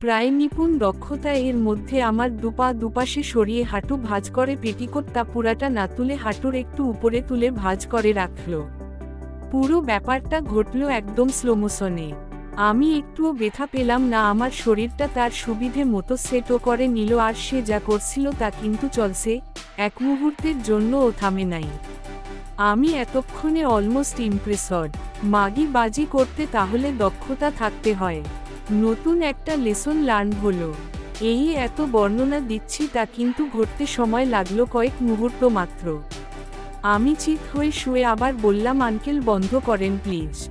প্রায় নিপুণ দক্ষতা এর মধ্যে আমার দুপা দুপাশে সরিয়ে হাঁটু ভাঁজ করে পেটিকোটটা পুরাটা না তুলে হাঁটুর একটু উপরে তুলে ভাঁজ করে রাখল। পুরো ব্যাপারটা ঘটল একদম স্লোমোশনে আমি একটুও ব্যথা পেলাম না, আমার শরীরটা তার সুবিধে মতো সেটও করে নিল আর সে যা করছিল তা কিন্তু চলছে, এক মুহূর্তের জন্য ও থামে নাই। আমি এতক্ষণে অলমোস্ট ইমপ্রেসড মাগি বাজি করতে তাহলে দক্ষতা থাকতে হয়। নতুন একটা লেসন লার্ন হলো। এই এত বর্ণনা দিচ্ছি তা কিন্তু ঘটতে সময় লাগল কয়েক মুহূর্ত মাত্র। আমি চিত হয়ে শুয়ে আবার বললাম, আঙ্কেল, বন্ধ করেন, প্লিজ।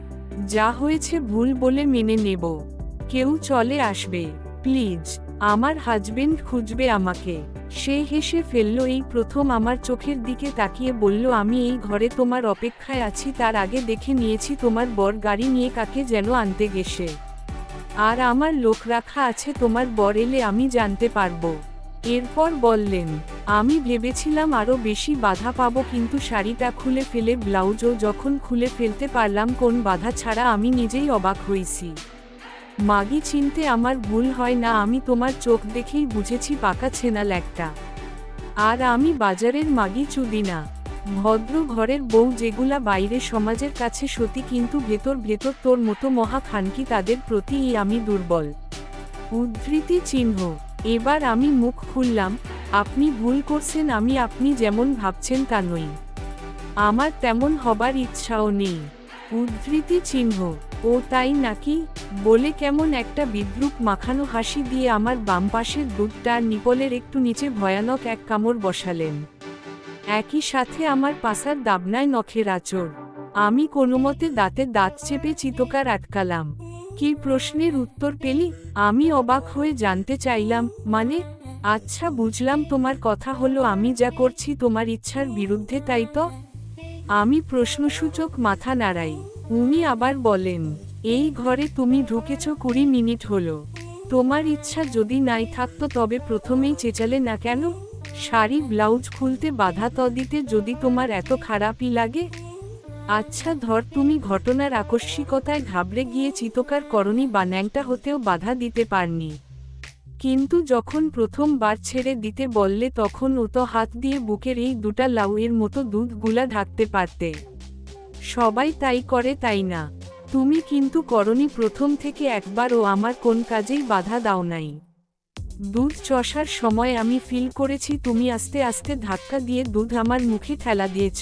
যা হয়েছে ভুল বলে মেনে নেব। কেউ চলে আসবে। প্লিজ, আমার হাজবেন্ড খুঁজবে আমাকে। সে হেসে ফেলল, এই প্রথম আমার চোখের দিকে তাকিয়ে বলল, আমি এই ঘরে তোমার অপেক্ষায় আছি, তার আগে দেখে নিয়েছি তোমার বর গাড়ি নিয়ে কাকে যেন আনতে গেছে। আর আমার লোক রাখা আছে, তোমার বর এলে আমি জানতে পারব। এরপর বললেন, আমি ভেবেছিলাম আরও বেশি বাধা পাবো, কিন্তু শাড়িটা খুলে ফেলে, ব্লাউজও যখন খুলে ফেলতে পারলাম, কোন বাধা ছাড়া আমি নিজেই অবাক হইছি মাগি চিনতে আমার ভুল হয় না, আমি তোমার চোখ দেখেই বুঝেছি, পাকা ছেনাল একটা আর আমি বাজারের মাগি চুদি না। ভদ্র ঘরের বউ যেগুলা বাইরে সমাজের কাছে সতী কিন্তু ভেতর ভেতর তোর মতো মহা খানকি তাদের প্রতিই আমি দুর্বল। উদ্ধৃতি চিহ্ন, এবার আমি মুখ খুললাম, আপনি ভুল করছেন, আমি আপনি যেমন ভাবছেন তা নই আমার তেমন হবার ইচ্ছাও নেই। উদ্ধৃতি চিহ্ন, ও তাই নাকি? বলে কেমন একটা বিদ্রুপ মাখানো হাসি দিয়ে আমার বাম পাশের দুধটার নিপলের একটু নিচে ভয়ানক এক কামড় বসালেন। একই সাথে আমার পাশার দাবনায় নখের আচর আমি কোনোমতে দাঁতে দাঁত চেপে চিতকার আটকালাম। কি প্রশ্নের উত্তর পেলি? আমি অবাক হয়ে জানতে চাইলাম মানে আচ্ছা বুঝলাম তোমার কথা হলো আমি যা করছি তোমার ইচ্ছার বিরুদ্ধে, তাই তো? আমি প্রশ্নসূচক মাথা নাড়াই। উনি আবার বলেন, এই ঘরে তুমি ঢুকেছ কুড়ি মিনিট হলো। তোমার ইচ্ছা যদি নাই থাকতো তবে প্রথমেই চেঁচালে না কেন? শাড়ি, ব্লাউজ খুলতে বাধা ত দিতে যদি তোমার এত খারাপই লাগে? আচ্ছা ধর, তুমি ঘটনার আকস্মিকতায় ঘাবড়ে গিয়ে চিতকার করণী বা ন্যাংটা হতেও বাধা দিতে পারনি। কিন্তু যখন প্রথমবার ছেড়ে দিতে বললে তখন ও তো হাত দিয়ে বুকের এই দুটা লাউয়ের মতো দুধগুলা ঢাকতে পারতে। সবাই তাই করে তাই না। তুমি কিন্তু করণী প্রথম থেকে একবার ও আমার কোন কাজেই বাধা দাও নাই। দুধ চষার সময় আমি ফিল করেছি, তুমি আস্তে আস্তে ধাক্কা দিয়ে দুধ আমার মুখে ঠেলা দিয়েছ।